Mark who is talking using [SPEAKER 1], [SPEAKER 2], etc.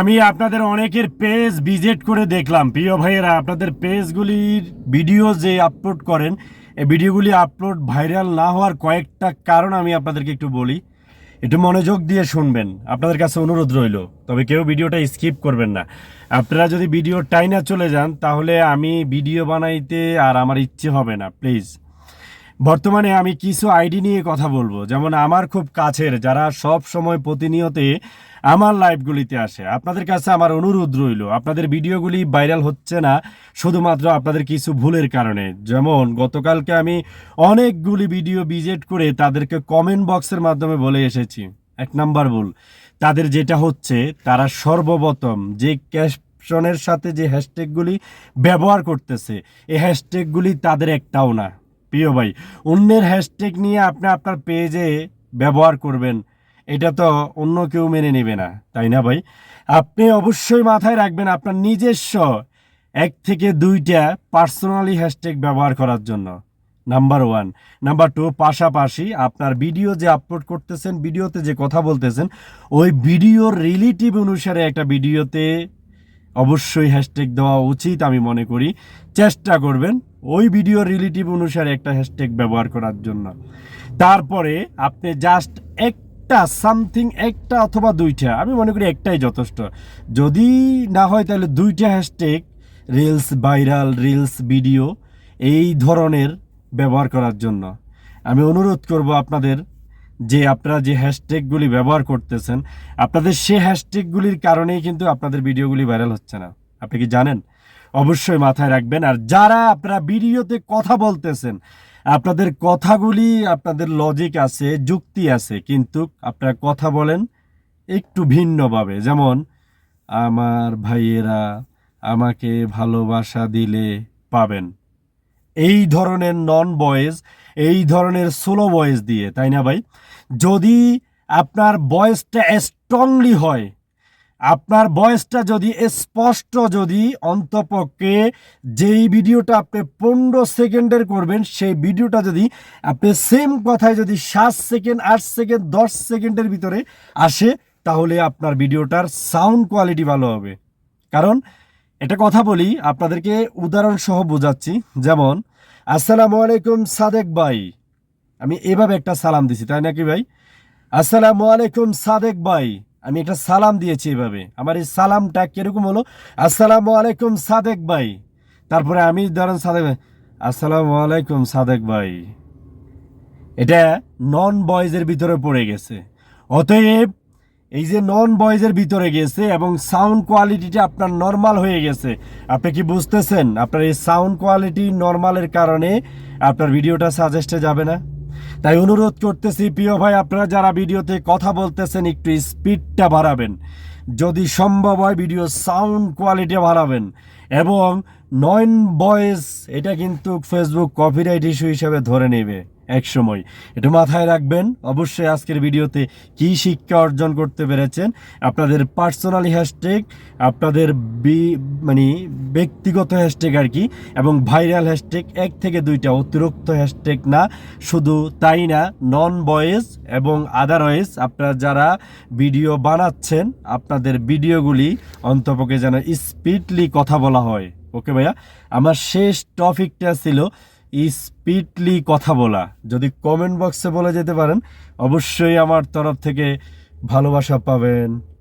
[SPEAKER 1] আমি আপনাদের অনেকের পেজ ভিজিট করে দেখলাম। প্রিয় ভাইয়েরা, আপনাদের পেজগুলির ভিডিও যে আপলোড করেন, এই ভিডিওগুলি আপলোড ভাইরাল না হওয়ার কয়েকটা কারণ আমি আপনাদেরকে একটু বলি। একটু মনোযোগ দিয়ে শুনবেন। আপনাদের কাছে অনুরোধ রইল, তবে কেউ ভিডিওটা স্কিপ করবেন না। আপনারা যদি ভিডিও টাইনা চলে যান, তাহলে আমি ভিডিও বানাইতে আর আমার ইচ্ছে হবে না প্লিজ বর্তমানে আমি কিছু আইডি নিয়ে কথা বলব। যেমন আমার খুব কাছের, যারা সব সময় প্রতিনিয়তে আমার লাইভগুলিতে আসে। আপনাদের কাছে আমার অনুরোধ রইল, আপনাদের ভিডিওগুলি ভাইরাল হচ্ছে না, শুধুমাত্র আপনাদের কিছু ভুলের কারণে। যেমন, গতকালকে আমি অনেকগুলি ভিডিও ভিজিট করে তাদেরকে কমেন্ট বক্সের মাধ্যমে বলে এসেছি। এক নাম্বার ভুল, তাদের যেটা হচ্ছে, তারা সর্বপ্রথম যে ক্যাশ ক্যাপশনের সাথে যে হ্যাশট্যাগুলি ব্যবহার করতেছে, এই হ্যাশট্যাগুলি তাদের একটাও না। প্রিয় ভাই, অন্যের হ্যাশট্যাগ নিয়ে আপনি আপনার পেজে ব্যবহার করবেন এটা তো অন্য কেউ মেনে নেবে না, তাই না ভাই? আপনি অবশ্যই মাথায় রাখবেন আপনার নিজস্ব এক থেকে দুইটা পার্সোনালি হ্যাশট্যাগ ব্যবহার করার জন্য। Number one. নাম্বার টু, পাশাপাশি আপনার ভিডিও যে আপলোড করতেছেন, ভিডিওতে যে কথা বলতেছেন, ওই ভিডিওর রিলেটিভ অনুসারে একটা ভিডিওতে অবশ্যই হ্যাশট্যাগ দেওয়া উচিত আমি মনে করি। চেষ্টা করবেন ওই ভিডিও রিলেটিভ অনুসারে একটা হ্যাশট্যাগ ব্যবহার করার জন্য। তারপরে আপনি জাস্ট একটা সামথিং একটা অথবা দুইটা, আমি মনে করি একটাই যথেষ্ট। যদি না হয় তাহলে দুইটা hashtag reels viral reels video এই ধরনের ব্যবহার করার জন্য। আমি অনুরোধ করব আপনাদের যে আপনারা যে হ্যাশট্যাগুলি ব্যবহার করতেছেন, আপনাদের সে হ্যাশট্যাগুলির কারণেই কিন্তু আপনাদের ভিডিওগুলি ভাইরাল হচ্ছে না। আপনি কি জানেন? অবশ্যই মাথায় রাখবেন। আর যারা আপনারা ভিডিওতে কথা বলতেছেন আপনাদের কথাগুলি, আপনাদের লজিক আছে, যুক্তি আছে, কিন্তু আপনারা কথা বলেন একটু ভিন্নভাবে। যেমন, আমার ভাইয়েরা আমাকে ভালোবাসা দিলে পাবেন। এই ধরনের নন বয়েজ এই ধরনের সোলো ভয়েস দিয়ে, তাই না ভাই? যদি আপনার ভয়েসটা স্ট্রংলি হয় আপনার বয়সটা যদি স্পষ্ট যদি অন্তপক্ষে যেই ভিডিওটা আপনি পনেরো সেকেন্ডের করবেন, সেই ভিডিওটা যদি আপনি সেম কথায় যদি সাত সেকেন্ড, আট সেকেন্ড, দশ সেকেন্ডের ভিতরে আসে, তাহলে আপনার ভিডিওটার সাউন্ড কোয়ালিটি ভালো হবে। কারণ এটা কথা বলি, আপনাদেরকে উদাহরণ সহ বোঝাচ্ছি। যেমন, আসসালামু আলাইকুম সাদেক ভাই। আমি এভাবে একটা সালাম দিছি, তাই নাকি ভাই? আসসালামু আলাইকুম সাদেক ভাই। আমি একটা সালাম দিয়েছি এভাবে। আমার এই সালামটা কীরকম হলো? আসসালামু আলাইকুম সাদেক ভাই। তারপরে আমি ধরেন সাদেক ভাই, আসসালামু আলাইকুম সাদেক ভাই। এটা নন বয়েজের ভিতরে পড়ে গেছে। অতএব এই যে নন বয়েজের ভিতরে গেছে এবং সাউন্ড কোয়ালিটিটা আপনার নর্মাল হয়ে গেছে। আপনি কি বুঝতেছেন? আপনার এই সাউন্ড কোয়ালিটি নর্মালের কারণে আপনার ভিডিওটা সাজেস্টে যাবে না? তাই অনুরোধ করতেছি, প্রিয় ভাই, আপনারা যারা ভিডিওতে কথা বলতেছেন, একটু স্পিডটা বাড়াবেন। যদি সম্ভব হয়, ভিডিও সাউন্ড কোয়ালিটি বাড়াবেন। এবং নয়ন ভয়েস এটা কিন্তু ফেসবুক কপিরাইট ইস্যু হিসেবে ধরে নেবে। এক সময়। এটা মাথায় রাখবেন, অবশ্যই আজকের ভিডিওতে কি শিক্ষা অর্জন করতে পেরেছেন, আপনাদের পার্সোনালি হ্যাশট্যাগ, আপনাদের মানে ব্যক্তিগত হ্যাশট্যাগ আর কি, এবং ভাইরাল হ্যাশট্যাগ, এক থেকে দুইটা, অতিরিক্ত হ্যাশট্যাগ না, শুধু তাই না, নন ভয়েস এবং আদারওয়াইজ আপনারা যারা ভিডিও বানাচ্ছেন, আপনাদের ভিডিওগুলি অন্তপক্ষে যেন স্পিডলি কথা বলা হয়। ওকে ভাইয়া? আমার শেষ টপিকটা ছিল স্পিডলি কথা বলা। যদি কমেন্ট বক্সে বলে যেতে পারেন, অবশ্যই আমার তরফ থেকে ভালোবাসা পাবেন।